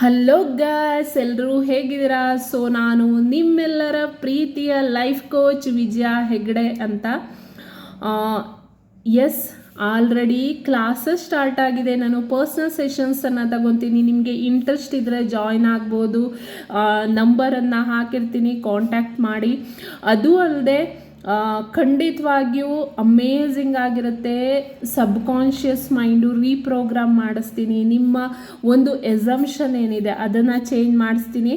Hello Gauss ಎಲ್ಲರೂ ಹೇಗಿದ್ದೀರಾ? So ನಾನು ನಿಮ್ಮೆಲ್ಲರ ಪ್ರೀತಿಯ ಲೈಫ್ ಕೋಚ್ ವಿಜಯ ಹೆಗ್ಡೆ ಅಂತ. ಎಸ್ ಆಲ್ರೆಡಿ ಕ್ಲಾಸಸ್ ಸ್ಟಾರ್ಟ್ ಆಗಿದೆ. ನಾನು ಪರ್ಸ್ನಲ್ ಸೆಷನ್ಸನ್ನು ತಗೊತೀನಿ. ನಿಮಗೆ ಇಂಟ್ರೆಸ್ಟ್ ಇದ್ದರೆ ಜಾಯ್ನ್ ಆಗ್ಬೋದು. ನಂಬರನ್ನು ಹಾಕಿರ್ತೀನಿ. ಕಾಂಟ್ಯಾಕ್ಟ್ ಮಾಡಿ. ಅದು ಅಲ್ಲದೆ ಖಂಡಿತವಾಗಿಯೂ ಅಮೇಝಿಂಗ್ ಆಗಿರುತ್ತೆ. ಸಬ್ಕಾನ್ಷಿಯಸ್ ಮೈಂಡು ರೀಪ್ರೋಗ್ರಾಮ್ ಮಾಡಿಸ್ತೀನಿ. ನಿಮ್ಮ ಒಂದು ಎಸಂಪ್ಷನ್ ಏನಿದೆ, ಅದನ್ನು ಚೇಂಜ್ ಮಾಡಿಸ್ತೀನಿ.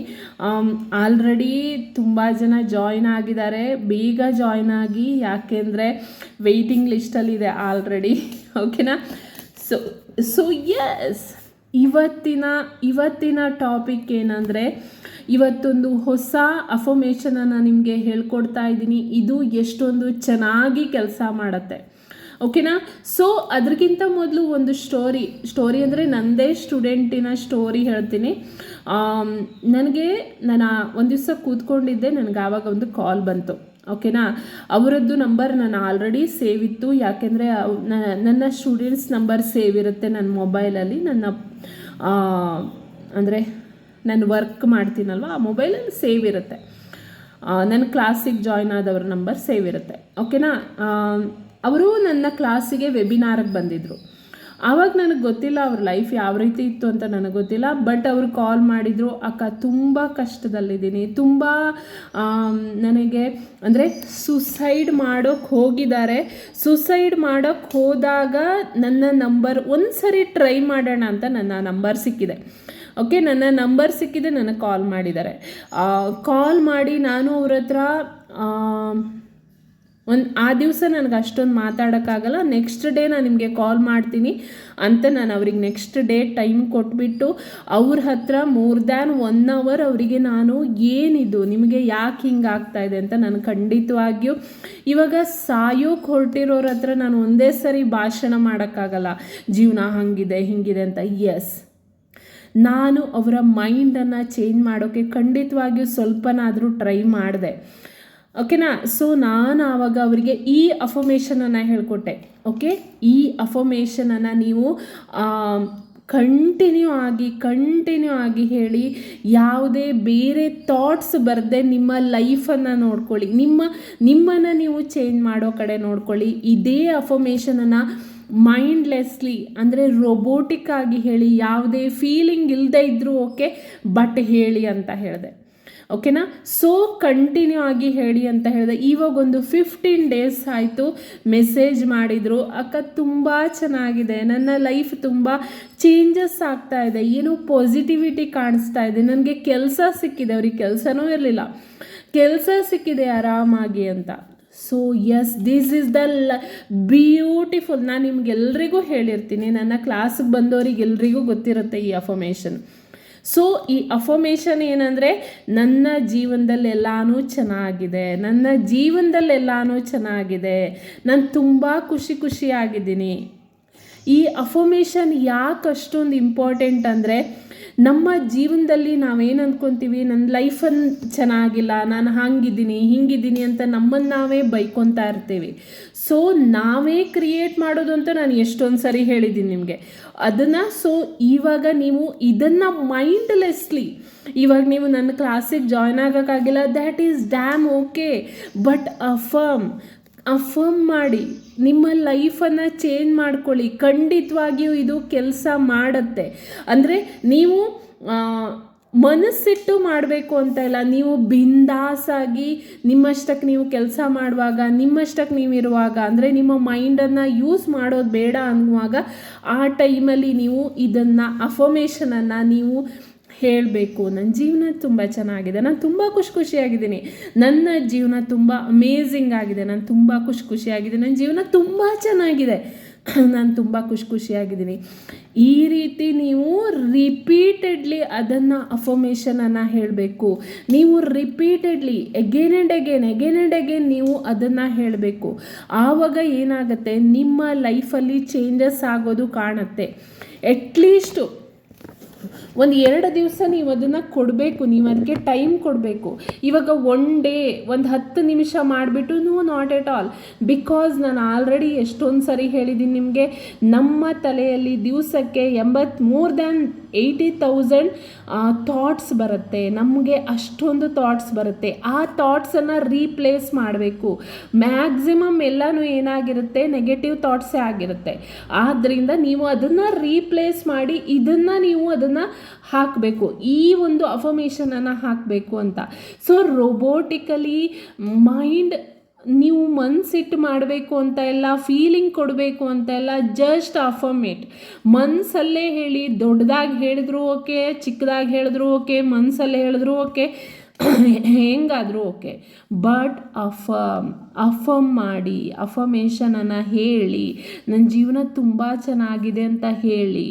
ಆಲ್ರೆಡಿ ತುಂಬ ಜನ ಜಾಯ್ನ್ ಆಗಿದ್ದಾರೆ. ಬೇಗ ಜಾಯ್ನ್ ಆಗಿ, ಯಾಕೆಂದರೆ ವೆಯ್ಟಿಂಗ್ ಲಿಸ್ಟಲ್ಲಿದೆ ಆಲ್ರೆಡಿ ಓಕೆನಾ ಸೊ ಸೊ ಎಸ್ ಇವತ್ತಿನ ಇವತ್ತಿನ ಟಾಪಿಕ್ ಏನಂದರೆ, ಇವತ್ತೊಂದು ಹೊಸ ಅಫರ್ಮೇಷನನ್ನು ನಿಮಗೆ ಹೇಳ್ಕೊಡ್ತಾ ಇದ್ದೀನಿ. ಇದು ಎಷ್ಟೊಂದು ಚೆನ್ನಾಗಿ ಕೆಲಸ ಮಾಡುತ್ತೆ. ಓಕೆನಾ ಸೊ ಅದಕ್ಕಿಂತ ಮೊದಲು ಒಂದು ಸ್ಟೋರಿ ಸ್ಟೋರಿ ಅಂದರೆ ನನ್ನದೇ ಸ್ಟೂಡೆಂಟಿನ ಸ್ಟೋರಿ ಹೇಳ್ತೀನಿ. ನನಗೆ, ನಾನು ಒಂದು ದಿವಸ ಕೂತ್ಕೊಂಡಿದ್ದೆ, ನನಗೆ ಆವಾಗ ಒಂದು ಕಾಲ್ ಬಂತು. ಓಕೆನಾ? ಅವರದ್ದು ನಂಬರ್ ನಾನು ಆಲ್ರೆಡಿ ಸೇವ್ ಇತ್ತು ಯಾಕೆಂದರೆ ನನ್ನ ಸ್ಟೂಡೆಂಟ್ಸ್ ನಂಬರ್ ಸೇವ್ ಇರುತ್ತೆ ನನ್ನ ಮೊಬೈಲಲ್ಲಿ ನನ್ನ ಅಂದರೆ ನಾನು ವರ್ಕ್ ಮಾಡ್ತೀನಲ್ವ? ಆ ಮೊಬೈಲಲ್ಲಿ ಸೇವ್ ಇರುತ್ತೆ ನನ್ನ ಕ್ಲಾಸಿಗೆ ಜಾಯ್ನ್ ಆದವ್ರ ನಂಬರ್ ಸೇವ್ ಇರುತ್ತೆ ಓಕೆನಾ ಅವರು ನನ್ನ ಕ್ಲಾಸಿಗೆ ವೆಬಿನಾರಿಗೆ ಬಂದಿದ್ದರು ಆವಾಗ ನನಗೆ ಗೊತ್ತಿಲ್ಲ ಅವ್ರ ಲೈಫ್ ಯಾವ ರೀತಿ ಇತ್ತು ಅಂತ ನನಗೆ ಗೊತ್ತಿಲ್ಲ ಬಟ್ ಅವರು ಕಾಲ್ ಮಾಡಿದರು, ಅಕ್ಕ, ತುಂಬ ಕಷ್ಟದಲ್ಲಿದ್ದೀನಿ, ತುಂಬ ನನಗೆ ಅಂದರೆ ಸುಸೈಡ್ ಮಾಡೋಕ್ಕೆ ಹೋಗಿದ್ದಾರೆ. ಸುಸೈಡ್ ಮಾಡೋಕ್ಕೆ ಹೋದಾಗ ನನ್ನ ನಂಬರ್ ಒಂದು ಸರಿ ಟ್ರೈ ಮಾಡೋಣ ಅಂತ ನನ್ನ ನಂಬರ್ ಸಿಕ್ಕಿದೆ. ಓಕೆ ನನ್ನ ನಂಬರ್ ಸಿಕ್ಕಿದೆ, ನನಗೆ ಕಾಲ್ ಮಾಡಿದ್ದಾರೆ. ಕಾಲ್ ಮಾಡಿ ನಾನು ಅವ್ರ ಹತ್ರ ಒಂದು, ಆ ದಿವಸ ನನಗೆ ಅಷ್ಟೊಂದು ಮಾತಾಡೋಕ್ಕಾಗಲ್ಲ. ನೆಕ್ಸ್ಟ್ ಡೇ ನಾನು ನಿಮಗೆ ಕಾಲ್ ಮಾಡ್ತೀನಿ ಅಂತ ನಾನು ಅವ್ರಿಗೆ ನೆಕ್ಸ್ಟ್ ಡೇ ಟೈಮ್ ಕೊಟ್ಬಿಟ್ಟು ಅವ್ರ ಹತ್ರ ಮೋರ್ ದ್ಯಾನ್ ಒನ್ ಅವರ್ ಅವರಿಗೆ ನಾನು ಏನಿದು, ನಿಮಗೆ ಯಾಕೆ ಹಿಂಗೆ ಆಗ್ತಾ ಇದೆ ಅಂತ ನಾನು ಖಂಡಿತವಾಗಿಯೂ ಇವಾಗ ಸಾಯೋಕೆ ಹೊರಟಿರೋರ ಹತ್ರ ನಾನು ಒಂದೇ ಸರಿ ಭಾಷಣ ಮಾಡೋಕ್ಕಾಗಲ್ಲ. ಜೀವನ ಹಂಗಿದೆ, ಹಿಂಗಿದೆ ಅಂತ ಎಸ್ ನಾನು ಅವರ ಮೈಂಡನ್ನು ಚೇಂಜ್ ಮಾಡೋಕ್ಕೆ ಖಂಡಿತವಾಗಿಯೂ ಸ್ವಲ್ಪನಾದರೂ ಟ್ರೈ ಮಾಡಿದೆ. ಓಕೆನಾ ಸೊ ನಾನು ಆವಾಗ ಅವರಿಗೆ ಈ ಅಫರ್ಮೇಷನನ್ನು ಹೇಳಿಕೊಟ್ಟೆ. ಓಕೆ ಈ ಅಫರ್ಮೇಷನನ್ನು ನೀವು ಕಂಟಿನ್ಯೂ ಆಗಿ ಕಂಟಿನ್ಯೂ ಆಗಿ ಹೇಳಿ, ಯಾವುದೇ ಬೇರೆ ಥಾಟ್ಸ್ ಬರದೆ ನಿಮ್ಮ ಲೈಫನ್ನು ನೋಡ್ಕೊಳ್ಳಿ. ನಿಮ್ಮ, ನಿಮ್ಮನ್ನು ನೀವು ಚೇಂಜ್ ಮಾಡೋ ಕಡೆ ನೋಡ್ಕೊಳ್ಳಿ. ಇದೇ ಅಫರ್ಮೇಷನನ್ನು ಮೈಂಡ್ಲೆಸ್ಲಿ ಅಂದರೆ ರೊಬೋಟಿಕ್ ಆಗಿ ಹೇಳಿ, ಯಾವುದೇ ಫೀಲಿಂಗ್ ಇಲ್ಲದೆ ಇದ್ದರೂ ಓಕೆ ಬಟ್ ಹೇಳಿ ಅಂತ ಹೇಳಿದೆ. ಓಕೆನಾ? ಸೊ ಕಂಟಿನ್ಯೂ ಆಗಿ ಹೇಳಿ ಅಂತ ಹೇಳಿದೆ. ಇವಾಗ ಒಂದು ಫಿಫ್ಟೀನ್ ಡೇಸ್ ಆಯಿತು. ಮೆಸೇಜ್ ಮಾಡಿದರು. ಅಕ್ಕ ತುಂಬ ಚೆನ್ನಾಗಿದೆ. ನನ್ನ ಲೈಫ್ ತುಂಬ ಚೇಂಜಸ್ ಆಗ್ತಾ ಇದೆ. ಏನು ಪಾಸಿಟಿವಿಟಿ ಕಾಣಿಸ್ತಾ ಇದೆ. ನನಗೆ ಕೆಲಸ ಸಿಕ್ಕಿದೆ. ಅವ್ರಿಗೆ ಕೆಲಸನೂ ಇರಲಿಲ್ಲ. ಕೆಲಸ ಸಿಕ್ಕಿದೆ ಆರಾಮಾಗಿ ಅಂತ. So yes this is the beautiful ನಾನು ನಿಮ್ಗೆಲ್ರಿಗೂ ಹೇಳಿರ್ತೀನಿ. ನನ್ನ ಕ್ಲಾಸ್ಗೆ ಬಂದವರಿಗೆಲ್ರಿಗೂ ಗೊತ್ತಿರುತ್ತೆ ಈ ಅಫರ್ಮೇಷನ್ ಸೊ ಈ ಅಫರ್ಮೇಷನ್ ಏನಂದರೆ ನನ್ನ ಜೀವನದಲ್ಲೆಲ್ಲಾನು ಚೆನ್ನಾಗಿದೆ ನನ್ನ ಜೀವನದಲ್ಲೆಲ್ಲಾನು ಚೆನ್ನಾಗಿದೆ ನಾನು ತುಂಬ ಖುಷಿ ಖುಷಿಯಾಗಿದ್ದೀನಿ. ಈ ಅಫರ್ಮೇಷನ್ ಯಾಕೆ ಅಷ್ಟೊಂದು ಇಂಪಾರ್ಟೆಂಟ್ ಅಂದರೆ ನಮ್ಮ ಜೀವನದಲ್ಲಿ ನಾವೇನು ಅಂದ್ಕೊತೀವಿ ನನ್ನ ಲೈಫನ್ನು ಚೆನ್ನಾಗಿಲ್ಲ, ನಾನು ಹಾಗಿದ್ದೀನಿ, ಹಿಂಗಿದ್ದೀನಿ ಅಂತ ನಮ್ಮನ್ನು ನಾವೇ ಬೈಕೊತಾ ಇರ್ತೀವಿ. ಸೊ ನಾವೇ ಕ್ರಿಯೇಟ್ ಮಾಡೋದು ಅಂತ ನಾನು ಎಷ್ಟೊಂದು ಸರಿ ಹೇಳಿದ್ದೀನಿ ನಿಮಗೆ. ಅದನ್ನು ಸೊ ಇವಾಗ ನೀವು ಇದನ್ನು ಮೈಂಡ್ಲೆಸ್ಲಿ ಇವಾಗ ನೀವು ನನ್ನ ಕ್ಲಾಸಿಗೆ join ಆಗೋಕ್ಕಾಗಿಲ್ಲ that is damn okay but affirm affirm ಮಾಡಿ, ನಿಮ್ಮ ಲೈಫನ್ನು ಚೇಂಜ್ ಮಾಡ್ಕೊಳ್ಳಿ. ಖಂಡಿತವಾಗಿಯೂ ಇದು ಕೆಲಸ ಮಾಡುತ್ತೆ. ಅಂದರೆ ನೀವು ಮನಸ್ಸಿಟ್ಟು ಮಾಡಬೇಕು ಅಂತ ಇಲ್ಲ. ನೀವು ಬಿಂದಾಸಾಗಿ ನಿಮ್ಮಷ್ಟಕ್ಕೆ ನೀವು ಕೆಲಸ ಮಾಡುವಾಗ ನಿಮ್ಮಷ್ಟಕ್ಕೆ ನೀವು ಇರುವಾಗ, ಅಂದರೆ ನಿಮ್ಮ ಮೈಂಡನ್ನು ಯೂಸ್ ಮಾಡೋದು ಬೇಡ ಅನ್ನುವಾಗ, ಆ ಟೈಮಲ್ಲಿ ನೀವು ಇದನ್ನು ಅಫರ್ಮೇಷನನ್ನು ನೀವು ಹೇಳಬೇಕು. ನನ್ನ ಜೀವನ ತುಂಬ ಚೆನ್ನಾಗಿದೆ. ನಾನು ತುಂಬ ಖುಷಿ ಖುಷಿಯಾಗಿದ್ದೀನಿ. ನನ್ನ ಜೀವನ ತುಂಬ ಅಮೇಝಿಂಗ್ ಆಗಿದೆ. ನಾನು ತುಂಬ ಖುಷಿ ಖುಷಿಯಾಗಿದೆ. ನನ್ನ ಜೀವನ ತುಂಬ ಚೆನ್ನಾಗಿದೆ. ನಾನು ತುಂಬ ಖುಷಿ ಖುಷಿಯಾಗಿದ್ದೀನಿ. ಈ ರೀತಿ ನೀವು ರಿಪೀಟೆಡ್ಲಿ ಅದನ್ನು ಅಫರ್ಮೇಷನನ್ನು ಹೇಳಬೇಕು. ನೀವು repeatedly again and again again and again ನೀವು ಅದನ್ನು ಹೇಳಬೇಕು. ಆವಾಗ ಏನಾಗುತ್ತೆ? ನಿಮ್ಮ ಲೈಫಲ್ಲಿ ಚೇಂಜಸ್ ಆಗೋದು ಕಾಣುತ್ತೆ. ಅಟ್ಲೀಸ್ಟು ಒಂದು ಎರಡು ದಿವಸ ನೀವು ಅದನ್ನು ಕೊಡಬೇಕು, ನೀವು ಅದಕ್ಕೆ ಟೈಮ್ ಕೊಡಬೇಕು. ಇವಾಗ ಒನ್ ಡೇ ಒಂದು ಹತ್ತು ನಿಮಿಷ ಮಾಡಿಬಿಟ್ಟು no not at all because ನಾನು ಆಲ್ರೆಡಿ ಎಷ್ಟೊಂದು ಸರಿ ಹೇಳಿದ್ದೀನಿ ನಿಮಗೆ, ನಮ್ಮ ತಲೆಯಲ್ಲಿ ದಿವಸಕ್ಕೆ ಎಂಬತ್ತು more than eighty thousand thoughts ಬರುತ್ತೆ. ನಮಗೆ ಅಷ್ಟೊಂದು ಥಾಟ್ಸ್ ಬರುತ್ತೆ. ಆ ಥಾಟ್ಸನ್ನು ರೀಪ್ಲೇಸ್ ಮಾಡಬೇಕು. ಮ್ಯಾಕ್ಸಿಮಮ್ ಎಲ್ಲನೂ ಏನಾಗಿರುತ್ತೆ? ನೆಗೆಟಿವ್ ಥಾಟ್ಸೇ ಆಗಿರುತ್ತೆ. ಆದ್ದರಿಂದ ನೀವು ಅದನ್ನು ರೀಪ್ಲೇಸ್ ಮಾಡಿ ಇದನ್ನು ನೀವು ಅದನ್ನು ಹಾಕಬೇಕು. ಈ ಒಂದು ಅಫಮೇಷನನ್ನು ಹಾಕಬೇಕು ಅಂತ. ಸೊ ರೋಬೋಟಿಕಲಿ ಮೈಂಡ್ ನೀವು ಮನ್ಸಿಟ್ಟು ಮಾಡಬೇಕು ಅಂತ ಎಲ್ಲ ಫೀಲಿಂಗ್ ಕೊಡಬೇಕು ಅಂತ ಎಲ್ಲ ಜಸ್ಟ್ ಅಫರ್ಮೇಟ್ ಮನಸ್ಸಲ್ಲೇ ಹೇಳಿ ದೊಡ್ಡದಾಗಿ ಹೇಳಿದ್ರು ಓಕೆ, ಚಿಕ್ಕದಾಗಿ ಹೇಳಿದ್ರು ಓಕೆ ಮನಸ್ಸಲ್ಲೇ ಹೇಳಿದ್ರು ಓಕೆ. ಹೆಂಗಾದರೂ ಓಕೆ. ಬಟ್ ಅಫಮ್ ಅಫಮ್ ಮಾಡಿ ಅಫಮೇಷನನ್ನು ಹೇಳಿ ನನ್ನ ಜೀವನ ತುಂಬ ಚೆನ್ನಾಗಿದೆ ಅಂತ ಹೇಳಿ,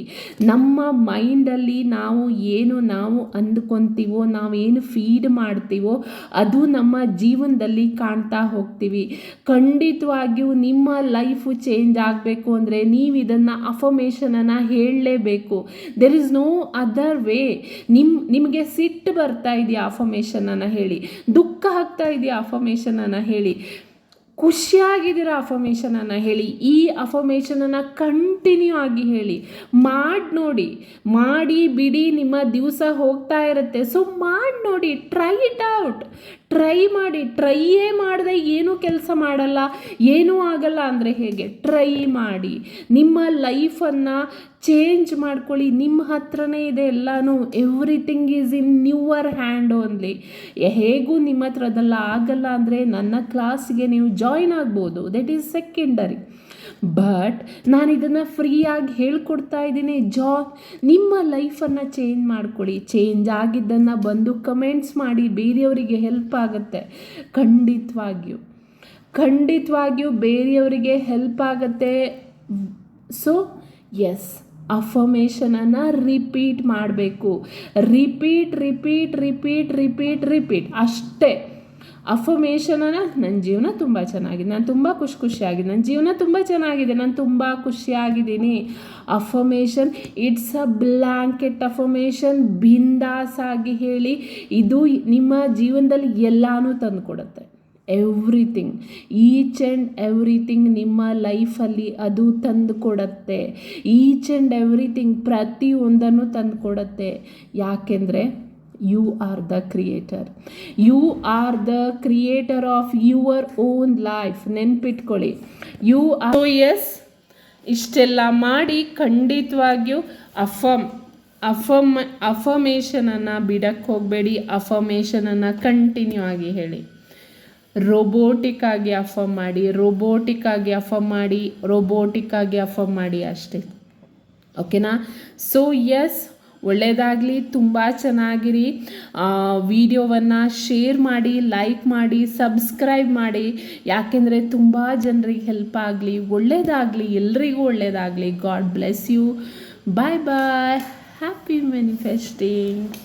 ನಮ್ಮ ಮೈಂಡಲ್ಲಿ ನಾವು ಏನು ನಾವು ಅಂದ್ಕೊತೀವೋ, ನಾವೇನು ಫೀಡ್ ಮಾಡ್ತೀವೋ, ಅದು ನಮ್ಮ ಜೀವನದಲ್ಲಿ ಕಾಣ್ತಾ ಹೋಗ್ತೀವಿ. ಖಂಡಿತವಾಗಿಯೂ ನಿಮ್ಮ ಲೈಫು ಚೇಂಜ್ ಆಗಬೇಕು ಅಂದರೆ ನೀವು ಇದನ್ನು ಅಫಮೇಷನನ್ನು ಹೇಳಲೇಬೇಕು. There is no other way ನಿಮ್ಮ ನಿಮಗೆ ಸಿಟ್ಟು ಬರ್ತಾ ಇದೆಯಾ ಅಫಮೇಷನನ್ನು ಹೇಳಿ. ದುಃಖ ಆಗ್ತಾ ಇದೆಯಾ ಅಫಮೇಷನನ್ನು ಹೇಳಿ. ಖುಷಿಯಾಗಿದ್ದೀರ ಅಫಮೇಷನನ್ನು ಹೇಳಿ. ಈ ಅಫಮೇಷನನ್ನು ಕಂಟಿನ್ಯೂ ಆಗಿ ಹೇಳಿ. ಮಾಡಿ ನೋಡಿ. ಮಾಡಿ ಬಿಡಿ, ನಿಮ್ಮ ದಿವಸ ಹೋಗ್ತಾ ಇರುತ್ತೆ. ಸೊ ಮಾಡಿ ನೋಡಿ. ಟ್ರೈ ಇಟ್ ಔಟ್ ಟ್ರೈ ಮಾಡಿ ಟ್ರೈಯೇ ಮಾಡದೆ ಏನೂ ಕೆಲಸ ಮಾಡಲ್ಲ, ಏನೂ ಆಗಲ್ಲ ಅಂದರೆ ಹೇಗೆ? ಟ್ರೈ ಮಾಡಿ. ನಿಮ್ಮ ಲೈಫನ್ನು ಚೇಂಜ್ ಮಾಡ್ಕೊಳ್ಳಿ. ನಿಮ್ಮ ಹತ್ರನೇ ಇದೆ ಎಲ್ಲನೂ. Everything is in your hand only ಹೇಗೂ ನಿಮ್ಮ ಹತ್ರ ಅದೆಲ್ಲ ಆಗಲ್ಲ ಅಂದರೆ ನನ್ನ ಕ್ಲಾಸ್ಗೆ ನೀವು ಜಾಯ್ನ್ ಆಗ್ಬೋದು. ದಟ್ ಈಸ್ ಸೆಕೆಂಡರಿ ಬಟ್ ನಾನು ಇದನ್ನು ಫ್ರೀಯಾಗಿ ಹೇಳ್ಕೊಡ್ತಾ ಇದ್ದೀನಿ. ಜಾ, ನಿಮ್ಮ ಲೈಫನ್ನು ಚೇಂಜ್ ಮಾಡ್ಕೊಳ್ಳಿ. ಚೇಂಜ್ ಆಗಿದ್ದನ್ನು ಬಂದು ಕಮೆಂಟ್ಸ್ ಮಾಡಿ. ಬೇರೆಯವರಿಗೆ ಹೆಲ್ಪ್ ಆಗುತ್ತೆ. ಖಂಡಿತವಾಗಿಯೂ. ಖಂಡಿತವಾಗಿಯೂ ಬೇರೆಯವರಿಗೆ ಹೆಲ್ಪ್ ಆಗುತ್ತೆ. ಸೊ ಎಸ್ ಅಫಮೇಷನನ್ನು ರಿಪೀಟ್ ಮಾಡಬೇಕು. Repeat repeat repeat repeat repeat ಅಷ್ಟೇ. ಅಫಮೇಷನನ್ನು ನನ್ನ ಜೀವನ ತುಂಬ ಚೆನ್ನಾಗಿದೆ. ನಾನು ತುಂಬ ಖುಷಿ ಖುಷಿಯಾಗಿದೆ ನನ್ನ ಜೀವನ ತುಂಬ ಚೆನ್ನಾಗಿದೆ. ನಾನು ತುಂಬ ಖುಷಿಯಾಗಿದ್ದೀನಿ. ಅಫಮೇಷನ್ ಇಟ್ಸ್ ಅ ಬ್ಲ್ಯಾಂಕೆಟ್ ಅಫಮೇಷನ್ ಬಿಂದಾಸ್ ಆಗಿ ಹೇಳಿ, ಇದು ನಿಮ್ಮ ಜೀವನದಲ್ಲಿ ಎಲ್ಲನೂ ತಂದುಕೊಡುತ್ತೆ. ಎವ್ರಿಥಿಂಗ್ ಈಚ್ ಆ್ಯಂಡ್ ಎವ್ರಿಥಿಂಗ್ ನಿಮ್ಮ ಲೈಫಲ್ಲಿ ಅದು ತಂದು ಕೊಡತ್ತೆ ಈಚ್ ಆ್ಯಂಡ್ ಎವ್ರಿಥಿಂಗ್ ಪ್ರತಿಯೊಂದನ್ನು ತಂದು ಕೊಡತ್ತೆ ಯಾಕೆಂದರೆ you are the creator you are the creator of your own life ನೆನ್ಪಿಟ್ಕೊಳ್ಳಿ. ಯು ಆರ್ ಎಸ್ ಇಷ್ಟೆಲ್ಲ ಮಾಡಿ ಖಂಡಿತವಾಗಿಯೂ ಅಫಮ್ ಅಫಮ್ ಅಫಮೇಷನನ್ನು ಬಿಡಕ್ಕೆ ಹೋಗಬೇಡಿ. ಅಫಮೇಷನನ್ನು ಕಂಟಿನ್ಯೂ ಆಗಿ ಹೇಳಿ. ರೋಬೋಟಿಕ್ ಆಗಿ ಅಫಮ್ ಮಾಡಿ. ರೋಬೋಟಿಕ್ ಆಗಿ ಅಫಮ್ ಮಾಡಿ. ರೋಬೋಟಿಕ್ ಆಗಿ ಅಫಮ್ ಮಾಡಿ ಅಷ್ಟೇ. ಓಕೆನಾ ಸೊ ಎಸ್ ಒಳ್ಳೆಯದಾಗಲಿ ತುಂಬ ಚೆನ್ನಾಗಿರಿ. ವಿಡಿಯೋವನ್ನು ಶೇರ್ ಮಾಡಿ, ಲೈಕ್ ಮಾಡಿ, ಸಬ್ಸ್ಕ್ರೈಬ್ ಮಾಡಿ. ಯಾಕೆಂದರೆ ತುಂಬ ಜನರಿಗೆ ಹೆಲ್ಪ್ ಆಗಲಿ ಒಳ್ಳೆಯದಾಗಲಿ ಎಲ್ರಿಗೂ ಒಳ್ಳೆಯದಾಗಲಿ God bless you. Bye bye. Happy manifesting.